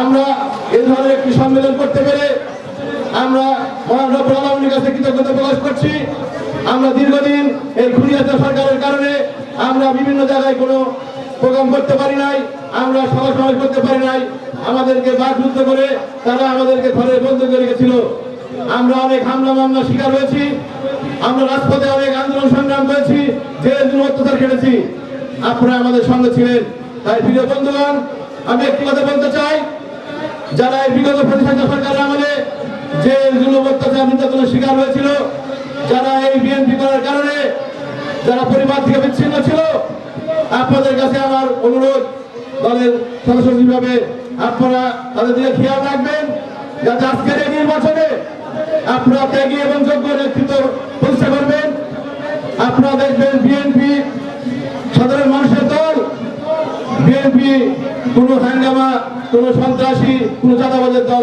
আমরা এই ধরনের একটি সম্মেলন করতে পেরে আমরা মহান রব্বুল আলমীর কাছে কৃতজ্ঞতা প্রকাশ করছি। আমরা দীর্ঘদিন এই খুনিয়াতে সরকারের কারণে আমরা বিভিন্ন জায়গায় কোনো প্রোগ্রাম করতে পারি নাই, আমরা সভা সমাজ করতে পারি নাই। আমাদেরকে বাধযুদ্ধ করে তারা আমাদেরকে ঘরে বন্ধ করে রেখেছিল। আমরা অনেক হামলা মামলা শিকার হয়েছি। আমরা রাজপথে অনেক আন্দোলন সংগ্রাম করেছি। জেলের জন্য অত্যাচার কেটেছি আপনারা আমাদের সঙ্গে ছিলেন। তাই প্রিয় বন্ধুগণ আমি একটি কথা বলতে চাই। যারা এই বিগত প্রতিষ্ঠান সরকারের আমলে যে জুলুম অত্যাচার নির্যাতনের শিকার হয়েছিল, যারা এই বিএনপি করার কারণে যারা পরিবার থেকে বিচ্ছিন্ন ছিল, আপনাদের কাছে আমার অনুরোধ, দলের সদস্য হিসাবে আপনারা তাদের দিকে খেয়াল রাখবেন, যাতে আজকের এই নির্বাচনে আপনারা ত্যাগী এবং যোগ্য নেতৃত্ব প্রতিষ্ঠা করবেন। আপনারা দেখবেন বিএনপি সাধারণ মানুষের দল, বিএনপি কোনো হাঙ্গামা কোনো সন্ত্রাসী কোনো চাঁদাবাজের দল